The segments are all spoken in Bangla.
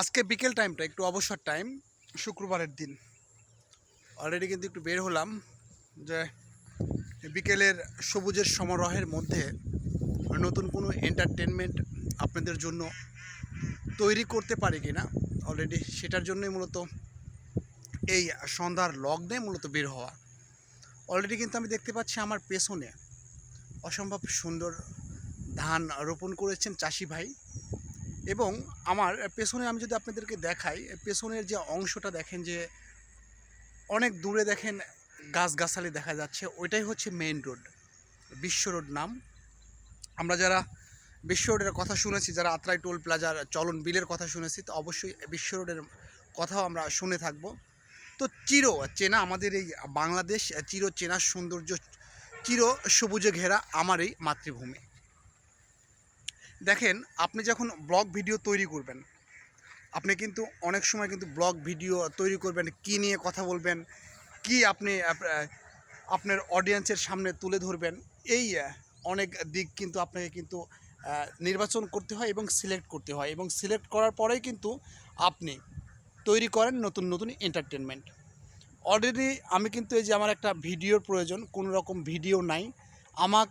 আজকে বিকেল টাইমটা একটু অবসর টাইম শুক্রবারের দিন। অলরেডি কিন্তু একটু বের হলাম যে বিকেলের সবুজের সমারোহের মধ্যে নতুন কোনো এন্টারটেনমেন্ট আপনাদের জন্য তৈরি করতে পারি কি না অলরেডি সেটার জন্যই মূলত এই সন্ধ্যার লগ্নে মূলত বের হওয়া। অলরেডি কিন্তু আমি দেখতে পাচ্ছি আমার পেছনে অসম্ভব সুন্দর ধান রোপণ করেছেন চাষি ভাই। এবং আমার পেছনে আমি যদি আপনাদেরকে দেখাই, পেছনের যে অংশটা দেখেন যে অনেক দূরে দেখেন গাছগাছালি দেখা যাচ্ছে, ওইটাই হচ্ছে মেইন রোড বিশ্ব রোড নাম। আমরা যারা বিশ্ব রোডের কথা শুনেছি, যারা আত্রাই টোল প্লাজার চলন বিলের কথা শুনেছি, তো অবশ্যই বিশ্ব রোডের কথাও আমরা শুনে থাকব। তো চির চেনা আমাদের এই বাংলাদেশ, চির চেনা সৌন্দর্য, চির সবুজে ঘেরা আমার এই মাতৃভূমি। দেখেন, আপনি যখন ব্লগ ভিডিও তৈরি করবেন, আপনি কিন্তু অনেক সময় কিন্তু ব্লগ ভিডিও তৈরি করবেন, কি নিয়ে কথা বলবেন, কি আপনি আপনার অডিয়েন্সের সামনে তুলে ধরবেন, এই অনেক দিক কিন্তু আপনাকে কিন্তু নির্বাচন করতে হয় এবং সিলেক্ট করতে হয় এবং সিলেক্ট করার পরেই কিন্তু আপনি তৈরি করেন নতুন নতুন এন্টারটেনমেন্ট অলরেডি আমি কিন্তু এই যে আমার একটা ভিডিওর প্রয়োজন, কোনো রকম ভিডিও নাই আমার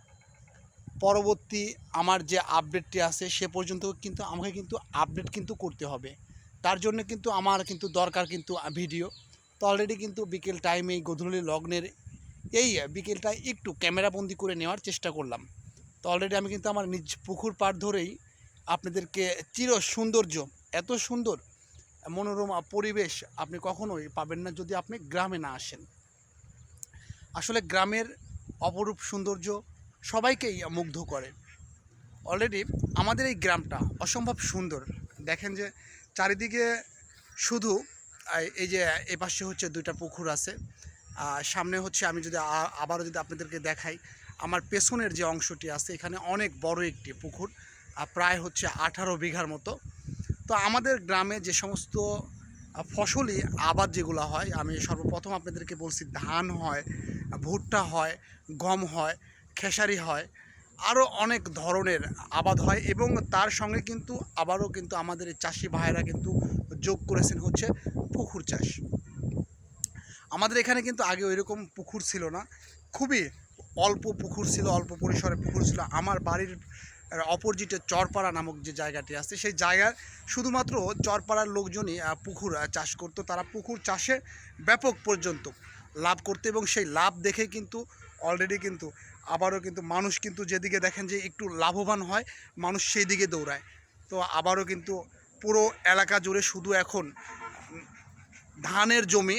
পরবর্তী আমার যে আপডেটটি আছে সে পর্যন্ত কিন্তু আমাকে কিন্তু আপডেট কিন্তু করতে হবে। তার জন্য কিন্তু আমার কিন্তু দরকার কিন্তু ভিডিও তো অলরেডি কিন্তু বিকেল টাইমে গধূলি লগ্নের এই বিকেলটা একটু ক্যামেরাবন্দি করে নেওয়ার চেষ্টা করলাম। তো অলরেডি আমি কিন্তু আমার নিজ পুকুর পাড় ধরেই আপনাদেরকে চির সৌন্দর্য, এত সুন্দর মনোরম পরিবেশ আপনি কখনোই পাবেন না যদি আপনি গ্রামে না আসেন। আসলে গ্রামের অপরূপ সৌন্দর্য সবাইকেই মুগ্ধ করে। অলরেডি আমাদের এই গ্রামটা অসম্ভব সুন্দর। দেখেন যে চারিদিকে শুধু এই যে এপাশে হচ্ছে দুইটা পুকুর আছে। সামনে হচ্ছে আমি যদি আবারও যদি আপনাদেরকে দেখাই আমার পেছনের যে অংশটি আছে এখানে অনেক বড় একটি পুকুর প্রায় হচ্ছে আঠারো বিঘার মতো। তো আমাদের গ্রামে যে সমস্ত আহ, ফসলি আবাদ যেগুলো হয় আমি সর্বপ্রথম আপনাদেরকে বলছি ধান হয় ভুট্টা হয় গম হয় খেসারি হয় আরও অনেক ধরনের আবাদ হয় এবং তার সঙ্গে কিন্তু আবারও কিন্তু আমাদের এই চাষি ভাইয়েরা কিন্তু যোগ করেছেন হচ্ছে পুকুর চাষ। আমাদের এখানে কিন্তু আগে ওই রকম পুকুর ছিল না, খুবই অল্প পুকুর ছিল, অল্প পরিসরে পুকুর ছিল। আমার বাড়ির অপোজিটে চরপাড়া নামক যে জায়গাটি আছে, সেই জায়গায় শুধুমাত্র চরপাড়ার লোকজনই পুকুর চাষ করতো। তারা পুকুর চাষে ব্যাপক পর্যন্ত লাভ করতে এবং সেই লাভ দেখে কিন্তু অলরেডি কিন্তু আবারও কিন্তু মানুষ কিন্তু যেদিকে দেখেন যে একটু লাভবান হয়, মানুষ সেই দিকে দৌড়ায়। তো আবারও কিন্তু পুরো এলাকা জুড়ে শুধু এখন ধানের জমি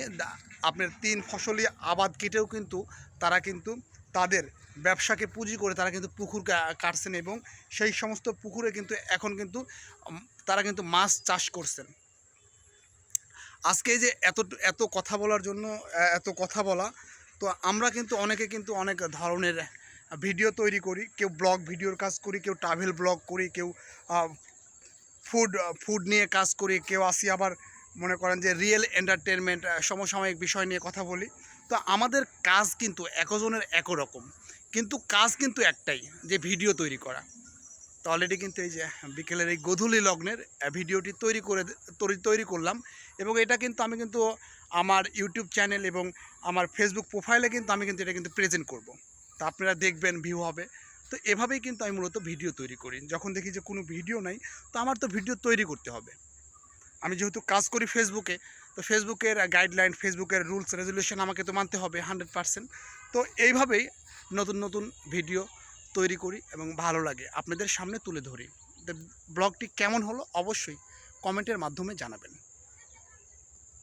আপনার তিন ফসলি আবাদ কেটেও কিন্তু তারা কিন্তু তাদের ব্যবসাকে পুঁজি করে তারা কিন্তু পুকুর কাটছেন এবং সেই সমস্ত পুকুরে কিন্তু এখন কিন্তু তারা কিন্তু মাছ চাষ করছেন। আজকে যে এত এত কথা বলার জন্য এত কথা বলা তো আমরা কিন্তু অনেকে কিন্তু অনেক ধরনের ভিডিও তৈরি করি। কেউ ব্লগ ভিডিওর কাজ করি, কেউ ট্রাভেল ব্লগ করি, কেউ ফুড ফুড নিয়ে কাজ করি, কেউ আসি আবার মনে করেন যে রিয়েল এন্টারটেনমেন্ট সমসাময়িক বিষয় নিয়ে কথা বলি। তো আমাদের কাজ কিন্তু একজনের একই রকম। কিন্তু কাজ কিন্তু একটাই, যে ভিডিও তৈরি করা। তো অলরেডি কিন্তু এই যে বিকেলের এই গধূলি লগ্নের ভিডিওটি তৈরি করে তৈরি তৈরি করলাম। এবং এটা কিন্তু আমি কিন্তু আমার ইউটিউব চ্যানেল এবং আমার ফেসবুক প্রোফাইলে কিন্তু আমি কিন্তু এটা কিন্তু প্রেজেন্ট করব। তো আপনারা দেখবেন ভিউ হবে। তো এভাবেই কিন্তু আমি মূলত ভিডিও তৈরি করি। যখন দেখি যে কোনো ভিডিও নাই, তো আমার তো ভিডিও তৈরি করতে হবে। আমি যেহেতু কাজ করি ফেসবুকে তো ফেসবুকের গাইডলাইন ফেসবুকের রুলস রেজুলেশন আমাকে তো মানতে হবে হান্ড্রেড পারসেন্ট তো এইভাবেই নতুন নতুন ভিডিও তৈরি করি এবং ভালো লাগে। আপনাদের সামনে তুলে ধরি। ব্লগটি কেমন হলো অবশ্যই কমেন্টের মাধ্যমে জানাবেন।